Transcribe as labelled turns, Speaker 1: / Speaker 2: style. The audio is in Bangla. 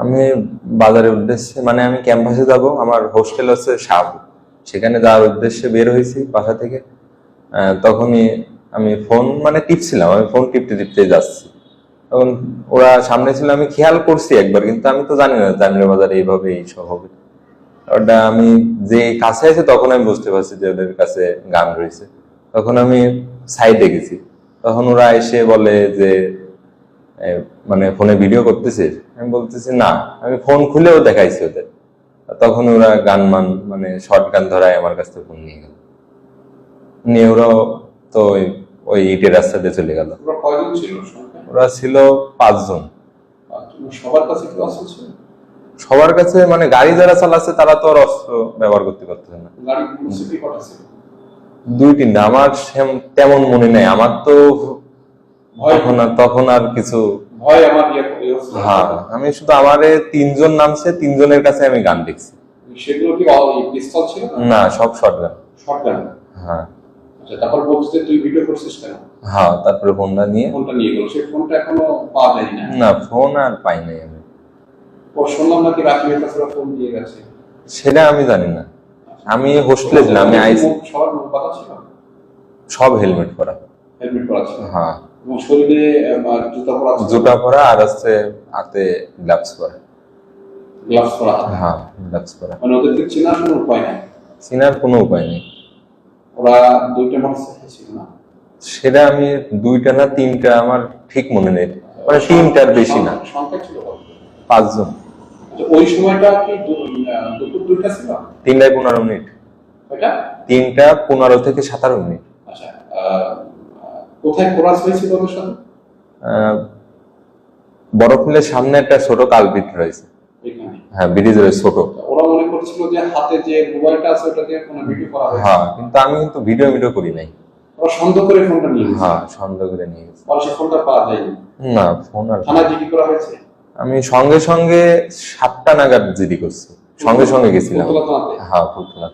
Speaker 1: আমি বাজারের উদ্দেশ্যে মানে আমি ক্যাম্পাসে যাব, আমার হোস্টেল হচ্ছে সাব সেখানে যাওয়ার উদ্দেশ্যে বের হয়েছি বাসা থেকে। তখনই আমি ফোন মানে টিপছিলাম, আমি ফোন টিপতে টিপতে যাচ্ছি। তখন ওরা সামনে ছিল, আমি খেয়াল করছি একবার, কিন্তু আমি তো জানি না জামিনের বাজারে এইভাবে এইসব হবে। ওটা আমি যে কাছে আছে, তখন আমি বুঝতে পারছি যে ওদের কাছে গান রয়েছে। তখন আমি সাইডে গেছি। তখন ওরা এসে বলে যে মানে ফোনে ভিডিও করতেছিস আমি বলতেছি না। আমি ফোন খুলেও দেখাইছি ওদের। তখন ওরা গান মান মানে শর্ট গান ধরায় আমার কাছ থেকে ফোন নিয়ে গেল। নিয়ে ওরাও তো ওই- ইটের রাস্তা দিয়ে চলে গেল।
Speaker 2: ওরা ছিল
Speaker 1: পাঁচজন।
Speaker 2: সবার কাছে কি অস্ত্র ছিল?
Speaker 1: সবার কাছে মানে গাড়ি যারা চালাচ্ছে তারা তো আর অস্ত্র ব্যবহার করতে পারতেছে না। দুই তিনটা। আমার তেমন মনে নেই। আমার তো তখন আর তখন আর কিছু
Speaker 2: ভয় আমার ইয়ে অস্ত্র
Speaker 1: হ্যাঁ আমি শুধু আমারে তিনজন নামছে তিনজনের কাছে আমি গান দেখছি
Speaker 2: সেগুলো কি পিস্তল ছিল না?
Speaker 1: সব শর্ট গান
Speaker 2: শর্ট গান
Speaker 1: হ্যাঁ।
Speaker 2: আচ্ছা তারপর বলছিস তুই ভিডিও করছিস কেন?
Speaker 1: হ্যাঁ তারপরে ফোনটা নিয়ে
Speaker 2: ফোনটা নিয়ে গেল। সেই ফোনটা এখনও পাওয়া যায়নি না।
Speaker 1: না ফোন আর পাই নাই আমি।
Speaker 2: ও শুনলাম নাকি রাকিবের কাছে ফোন দিয়ে গেছে।
Speaker 1: সেটা আমি জানি না। আমি হোস্টেলে ছিলাম আমি আইসি সব হেলমেট পরা।
Speaker 2: হেলমেট পরা ছিল।
Speaker 1: হ্যাঁ।
Speaker 2: শরীরে জুতা পরা ছিল
Speaker 1: জুতা পরা আর হচ্ছে হাতে গ্লাভস পরা।
Speaker 2: গ্লাভস পরা
Speaker 1: হ্যাঁ গ্লাভস পরা।
Speaker 2: মানে ওদেরকে চেনার কোনো উপায় নাই?
Speaker 1: চিনার কোনো উপায় নেই।
Speaker 2: ওরা দুইটা মোটরসাইকেল ছিল না?
Speaker 1: সেটা আমি দুইটা না তিনটা আমার ঠিক মনে নেই। মানে তিনটার বেশি না।
Speaker 2: সংখ্যা- সংখ্যা ছিল
Speaker 1: পাঁচজন।
Speaker 2: আচ্ছা, ওই সময়টা কি দুপুর দুইটা ছিল?
Speaker 1: তিনটায় পনেরো মিনিট। তিনটা পনেরো থেকে সাতারো মিনিট।
Speaker 2: আচ্ছা কোথায় কোরাস হয়েছিল ওদের সাথে
Speaker 1: আহ, বরফ মিলের সামনে একটা ছোট কালপিট রয়েছে। হ্যাঁ ব্রিজের ওই ছোট।
Speaker 2: ওরা মনে করছিল যে হাতে যে মোবাইলটা আছে ওটা দিয়ে কোনো ভিডিও করা
Speaker 1: হ্যাঁ কিন্তু আমি কিন্তু ভিডিও ভিডিও করি নাই।
Speaker 2: ওরা সন্দেহ করে ফোনটা নিয়ে গেছে?
Speaker 1: হ্যাঁ সন্দেহ করে নিয়ে গেছি।
Speaker 2: পরে ফোনটা পাওয়া যায়নি?
Speaker 1: না ফোন আর
Speaker 2: থানায় জিডি করা হয়েছে?
Speaker 1: আমি সঙ্গে সঙ্গে সাতটা নাগাদ জিডি করছি। সঙ্গে সঙ্গে গেছিলাম। হ্যাঁ থানা।